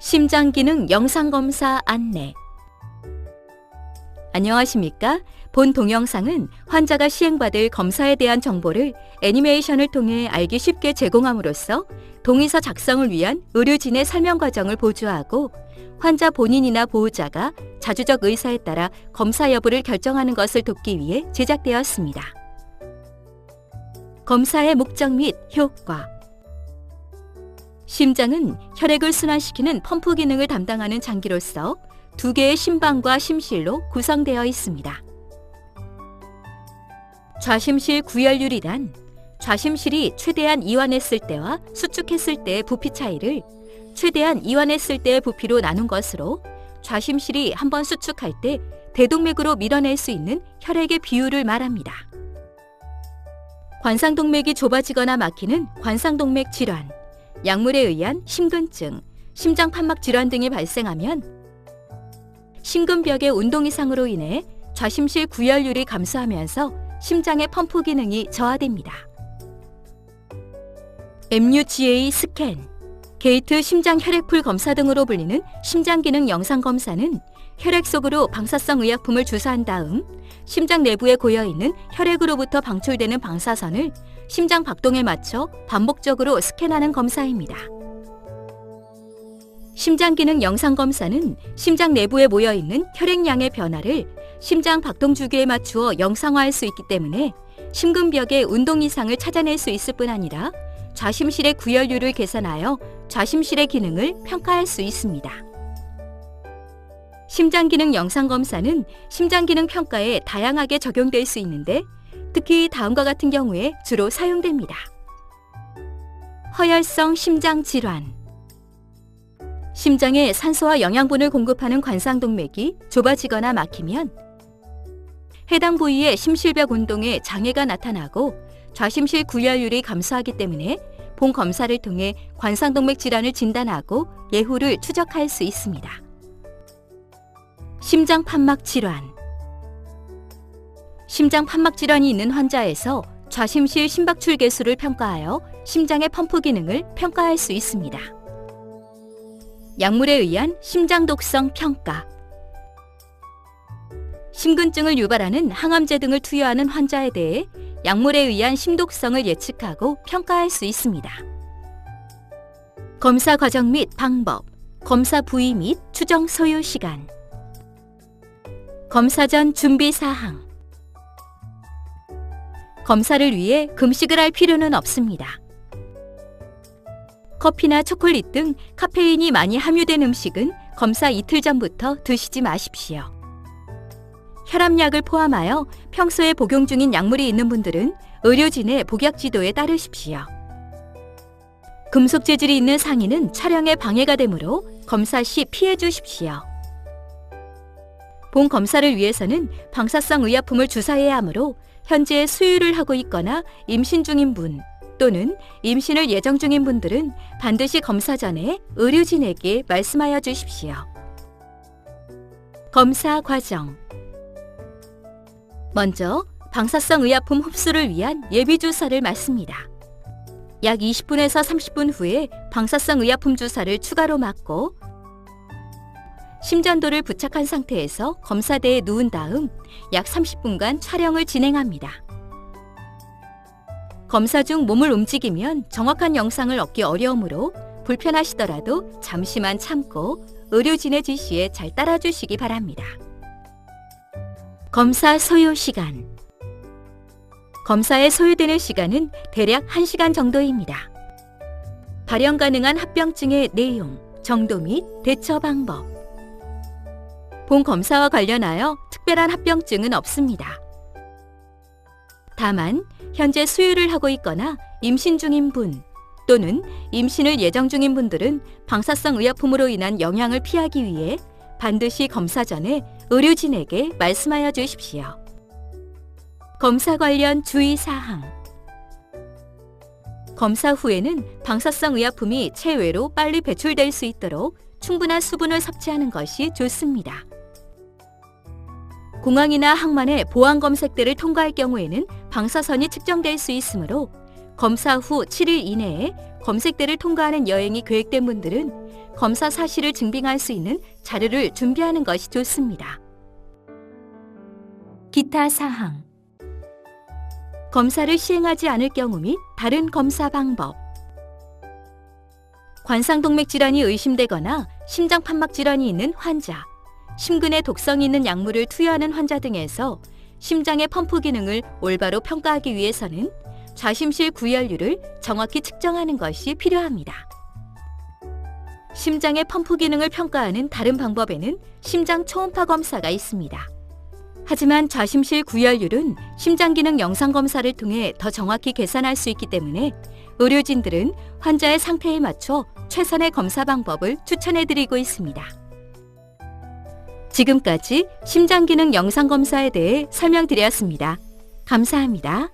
심장기능 영상검사 안내. 안녕하십니까? 본 동영상은 환자가 시행받을 검사에 대한 정보를 애니메이션을 통해 알기 쉽게 제공함으로써 동의서 작성을 위한 의료진의 설명 과정을 보조하고 환자 본인이나 보호자가 자주적 의사에 따라 검사 여부를 결정하는 것을 돕기 위해 제작되었습니다. 검사의 목적 및 효과 심장은 혈액을 순환시키는 펌프 기능을 담당하는 장기로서 두 개의 심방과 심실로 구성되어 있습니다. 좌심실 구열율이란 좌심실이 최대한 이완했을 때와 수축했을 때의 부피 차이를 최대한 이완했을 때의 부피로 나눈 것으로 좌심실이 한번 수축할 때 대동맥으로 밀어낼 수 있는 혈액의 비율을 말합니다. 관상동맥이 좁아지거나 막히는 관상동맥 질환, 약물에 의한 심근증, 심장 판막 질환 등이 발생하면 심근벽의 운동 이상으로 인해 좌심실 구열율이 감소하면서 심장의 펌프 기능이 저하됩니다. MUGA 스캔, 게이트 심장 혈액풀 검사 등으로 불리는 심장 기능 영상 검사는 혈액 속으로 방사성 의약품을 주사한 다음 심장 내부에 고여 있는 혈액으로부터 방출되는 방사선을 심장 박동에 맞춰 반복적으로 스캔하는 검사입니다. 심장 기능 영상 검사는 심장 내부에 모여 있는 혈액량의 변화를 심장 박동 주기에 맞추어 영상화할 수 있기 때문에 심근벽의 운동 이상을 찾아낼 수 있을 뿐 아니라 좌심실의 구열율을 계산하여 좌심실의 기능을 평가할 수 있습니다. 심장 기능 영상 검사는 심장 기능 평가에 다양하게 적용될 수 있는데 특히 다음과 같은 경우에 주로 사용됩니다. 허혈성 심장 질환 심장에 산소와 영양분을 공급하는 관상동맥이 좁아지거나 막히면 해당 부위의 심실벽 운동에 장애가 나타나고 좌심실 구열율이 감소하기 때문에 본 검사를 통해 관상동맥 질환을 진단하고 예후를 추적할 수 있습니다. 심장 판막 질환 심장 판막 질환이 있는 환자에서 좌심실 심박출 개수를 평가하여 심장의 펌프 기능을 평가할 수 있습니다. 약물에 의한 심장 독성 평가 심근증을 유발하는 항암제 등을 투여하는 환자에 대해 약물에 의한 심독성을 예측하고 평가할 수 있습니다. 검사 과정 및 방법, 검사 부위 및 추정 소요 시간, 검사 전 준비 사항. 검사를 위해 금식을 할 필요는 없습니다. 커피나 초콜릿 등 카페인이 많이 함유된 음식은 검사 이틀 전부터 드시지 마십시오. 혈압약을 포함하여 평소에 복용 중인 약물이 있는 분들은 의료진의 복약 지도에 따르십시오. 금속 재질이 있는 상의는 촬영에 방해가 되므로 검사 시 피해 주십시오. 본 검사를 위해서는 방사성 의약품을 주사해야 하므로 현재 수유를 하고 있거나 임신 중인 분 또는 임신을 예정 중인 분들은 반드시 검사 전에 의료진에게 말씀하여 주십시오. 검사 과정 먼저 방사성 의약품 흡수를 위한 예비 주사를 맞습니다. 약 20분에서 30분 후에 방사성 의약품 주사를 추가로 맞고 심전도를 부착한 상태에서 검사대에 누운 다음 약 30분간 촬영을 진행합니다. 검사 중 몸을 움직이면 정확한 영상을 얻기 어려우므로 불편하시더라도 잠시만 참고 의료진의 지시에 잘 따라주시기 바랍니다. 검사 소요 시간 검사에 소요되는 시간은 대략 1시간 정도입니다. 발현 가능한 합병증의 내용, 정도 및 대처 방법 본 검사와 관련하여 특별한 합병증은 없습니다. 다만 현재 수유를 하고 있거나 임신 중인 분 또는 임신을 예정 중인 분들은 방사성 의약품으로 인한 영향을 피하기 위해 반드시 검사 전에 의료진에게 말씀하여 주십시오. 검사 관련 주의 사항 검사 후에는 방사성 의약품이 체외로 빨리 배출될 수 있도록 충분한 수분을 섭취하는 것이 좋습니다. 공항이나 항만의 보안 검색대를 통과할 경우에는 방사선이 측정될 수 있으므로 검사 후 7일 이내에 검색대를 통과하는 여행이 계획된 분들은 검사 사실을 증빙할 수 있는 자료를 준비하는 것이 좋습니다. 기타 사항. 검사를 시행하지 않을 경우 및 다른 검사 방법. 관상동맥 질환이 의심되거나 심장 판막 질환이 있는 환자, 심근에 독성이 있는 약물을 투여하는 환자 등에서 심장의 펌프 기능을 올바로 평가하기 위해서는 좌심실 구혈율을 정확히 측정하는 것이 필요합니다. 심장의 펌프 기능을 평가하는 다른 방법에는 심장 초음파 검사가 있습니다. 하지만 좌심실 구혈율은 심장 기능 영상 검사를 통해 더 정확히 계산할 수 있기 때문에 의료진들은 환자의 상태에 맞춰 최선의 검사 방법을 추천해 드리고 있습니다. 지금까지 심장 기능 영상 검사에 대해 설명드렸습니다. 감사합니다.